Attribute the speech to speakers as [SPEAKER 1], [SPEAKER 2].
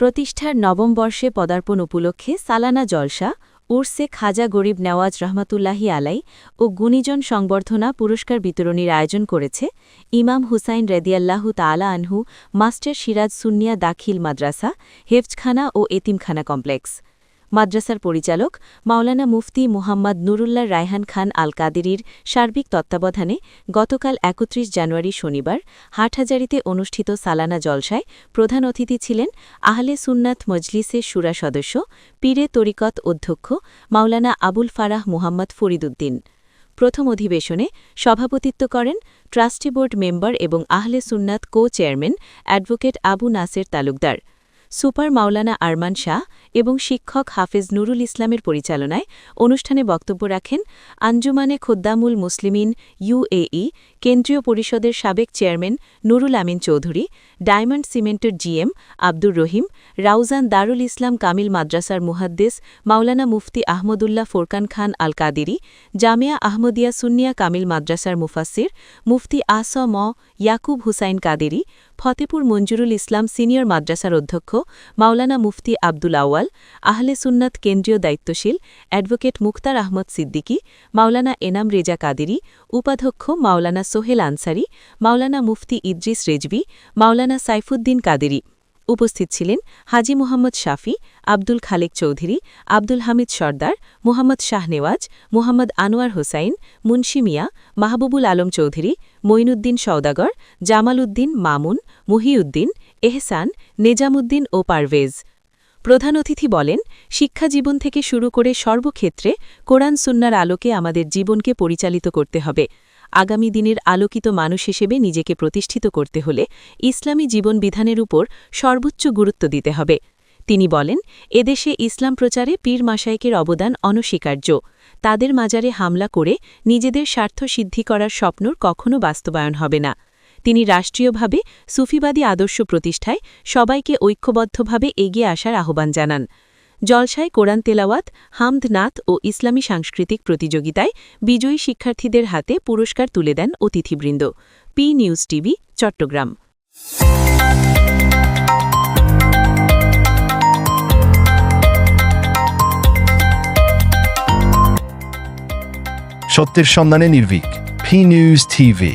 [SPEAKER 1] প্রতিষ্ঠার নবম বর্ষে পদার্পণ উপলক্ষে সালানা জলসা, উর্সে খাজা গরিব নেওয়াজ রহমাতুল্লাহি আলাই ও গুণীজন সংবর্ধনা পুরস্কার বিতরণীর আয়োজন করেছে ইমাম হুসাইন রেদিয়াল্লাহু তালা আনহু, মাস্টার সিরাজ সুনিয়া দাখিল মাদ্রাসা, হেফজখানা ও এতিমখানা কমপ্লেক্স। মাদ্রাসার পরিচালক মাওলানা মুফতি মুহাম্মদ নুরুল্লাহ রায়হান খান আল কাদেরির সার্বিক তত্ত্বাবধানে গতকাল একত্রিশ জানুয়ারি শনিবার হাটহাজারিতে অনুষ্ঠিত সালানা জলসায় প্রধান অতিথি ছিলেন আহলে সুন্নাত মজলিসের সুরা সদস্য, পীরে তরিকত অধ্যক্ষ মাওলানা আবুল ফারাহ মুহাম্মদ ফরিদুদ্দিন। প্রথম অধিবেশনে সভাপতিত্ব করেন ট্রাস্টি বোর্ড মেম্বার এবং Ahle Sunnat co chairman advocate Abu Naser Talukdar. Super মাওলানা আরমান শাহ এবং শিক্ষক হাফেজ নুরুল ইসলামের পরিচালনায় অনুষ্ঠানে বক্তব্য রাখেন আঞ্জুমানে খোদ্দামুল মুসলিমিন ইউএই কেন্দ্রীয় পরিষদের সাবেক চেয়ারম্যান নুরুল আমিন চৌধুরী, ডায়মন্ড সিমেন্টের জিএম আব্দুর রহিম, রাউজান দারুল ইসলাম কামিল মাদ্রাসার মুহাদ্দেস মাওলানা মুফতি আহমদুল্লাহ ফোরকান খান আল কাদিরি জামিয়া আহমদিয়া সুন্নিয়া কামিল মাদ্রাসার মুফাসির মুফতি আস ম ইয়াকুব হুসাইন কাদেরি ফতেপুর মঞ্জুরুল ইসলাম সিনিয়র মাদ্রাসার অধ্যক্ষ, মাওলানা মুফতি আব্দুল আওয়াল আহলে সুন্নাত কেন্দ্রীয় দায়িত্বশীল অ্যাডভোকেট মুক্তার আহমদ সিদ্দিকি, মাওলানা এনাম রেজা কাদেরি, উপাধ্যক্ষ মাওলানা সোহেল আনসারি, মাওলানা মুফতি ইদ্রিস রেজবি মাওলানা সাইফুদ্দিন কাদেরি। উপস্থিত ছিলেন হাজি মোহাম্মদ শাফি, আব্দুল খালেক চৌধুরী, আব্দুল হামিদ সর্দার, মোহাম্মদ শাহনেওয়াজ, মোহাম্মদ আনোয়ার হোসাইন, মুন্সি মিয়া, মাহবুবুল আলম চৌধুরী, মঈনুদ্দিন সওদাগর জামাল উদ্দিন মামুন, মহিউদ্দিন, এহসান, নেজামুদ্দিন ও পারভেজ। প্রধান অতিথি বলেন শিক্ষাজীবন থেকে শুরু করে সর্বক্ষেত্রে কোরআন সুন্নার আলোকে আমাদের জীবনকে পরিচালিত করতে হবে। আগামী দিনের আলোকিত মানুষ হিসেবে নিজেকে প্রতিষ্ঠিত করতে হলে ইসলামী জীবনবিধানের উপর সর্বোচ্চ গুরুত্ব দিতে হবে। তিনি বলেন, এদেশে ইসলাম প্রচারে পীর মাসাইকের অবদান অনস্বীকার্য। তাদের মাজারে হামলা করে নিজেদের স্বার্থ সিদ্ধি করার স্বপ্নর কখনো বাস্তবায়ন হবে না। তিনি রাষ্ট্রীয়ভাবে সুফিবাদী আদর্শ প্রতিষ্ঠায় সবাইকে ঐক্যবদ্ধভাবে এগিয়ে আসার আহ্বান জানান। জলসায় কোরআন তেলাওয়াত হামদ নাথ ও ইসলামী সাংস্কৃতিক প্রতিযোগিতায় বিজয়ী শিক্ষার্থীদের হাতে পুরস্কার তুলে দেন অতিথিবৃন্দ। P news TV, Chittagong.
[SPEAKER 2] সত্যের সন্ধানে নির্ভীক ফি নিউজ টিভি।